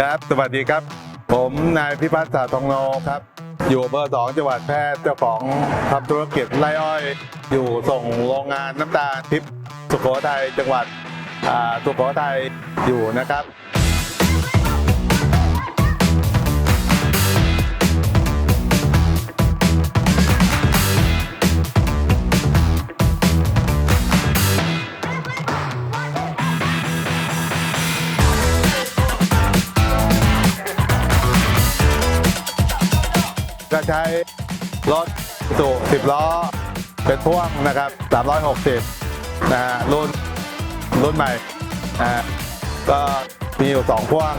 ครับ สวัสดีครับ ผมนายพิพัฒน์สาทองโนครับ อยู่อำเบอร์สองจังหวัดแพร่เจ้าของทำธุรกิจไร่อ้อย อยู่ส่งโรงงานน้ำตาลทิพย์สุโขทัยจังหวัดสุโขทัยอยู่นะครับ ก็ใช้รถสูสิบล้อ เป็นพ่วงนะครับ 360 นะฮะรุ่นรุ่นใหม่นะฮะก็มีอยู่สองพ่วง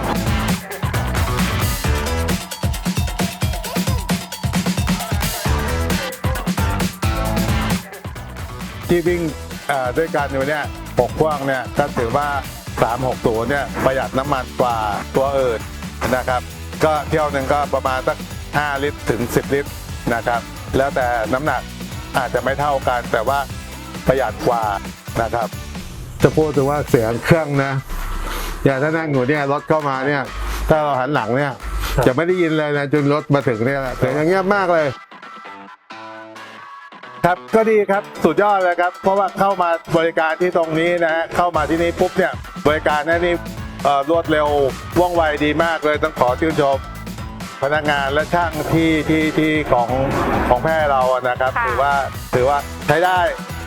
ที่วิ่งด้วยกันอยู่เนี่ยหกพ่วงเนี่ยก็ถือว่า 360เนี่ยประหยัดน้ำมันกว่าตัวอื่นนะครับ ก็เที่ยวหนึ่งก็ประมาณสัก 5 ลิตรถึง 10 ลิตรนะครับ แล้วแต่น้ำหนักอาจจะไม่เท่ากัน แต่ว่าประหยัดกว่านะครับ จะพูดถึงว่าเสียงเครื่องนะ อย่างถ้านั่งอยู่เนี่ยรถเข้ามาเนี่ย ถ้าเราหันหลังเนี่ย จะไม่ได้ยินเลยนะจนรถมาถึงเนี่ยเสียงอย่างเงียบมากเลย ครับก็ดีครับสุดยอดเลยครับ เพราะว่าเข้ามาบริการที่ตรงนี้นะฮะเข้ามาที่นี่ปุ๊บเนี่ยบริการนั่นนี่เอ่อรวดเร็วว่องไวดีมากเลยต้องขอชื่นชม พนักงานและช่างที่ที่ที่ของของแพร่เราอะนะครับค่ะ ถือว่าถือว่าใช้ได้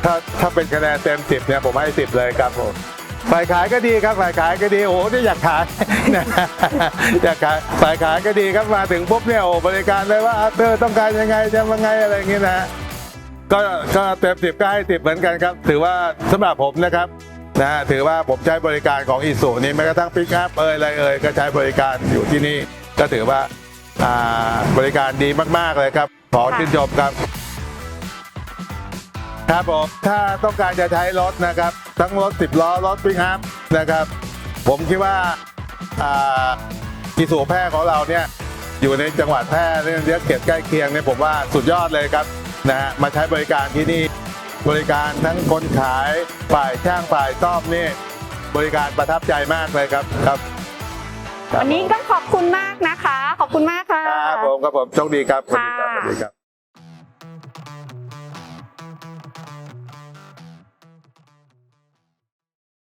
ถ้าถ้าเป็นคะแนนเต็มสิบเนี่ยผมให้สิบเลยครับผมฝ่ายขายก็ดีครับฝ่ายขายก็ดีโอ้โหนี่อยากขาย อยากขายฝ่ายขายก็ดีครับมาถึงปุ๊บเนี่ยโอ้บริการเลยว่าเธอต้องการยังไงจะยังไงอะไรอย่างงี้นะฮะ ก็ก็เต็มสิบก็ให้สิบเหมือนกันครับ ถือว่าสำหรับผมนะครับนะฮะถือว่าผมใช้บริการของอีสุนี่แม้กระทั่งปิกอัพเอ่ยอะไรเอ่ยก็ใช้บริการอยู่ที่นี่ ก็ถือว่าอ่า บริการดีมากๆเลยครับ ขอชื่นชมครับ ครับผม ถ้าต้องการจะใช้รถนะครับ ทั้งรถ 10 ล้อ รถปิกอัพนะครับ ผมคิดว่าอ่าอีสุแพร่ของเราเนี่ย อยู่ในจังหวัดแพร่เรื่องเรียกเขตใกล้เคียงเนี่ยผมว่าสุดยอดเลยครับนะฮะมาใช้บริการที่นี่บริการทั้งคนขายฝ่ายช่างฝ่ายซ่อมนี่ บริการประทับใจมากเลยครับครับ วันนี้ก็ขอบคุณมาก คะขอบคุณมากค่ะครับผมครับผมโชคดีครับสวัสดีครับค่ะสวัสดีครับ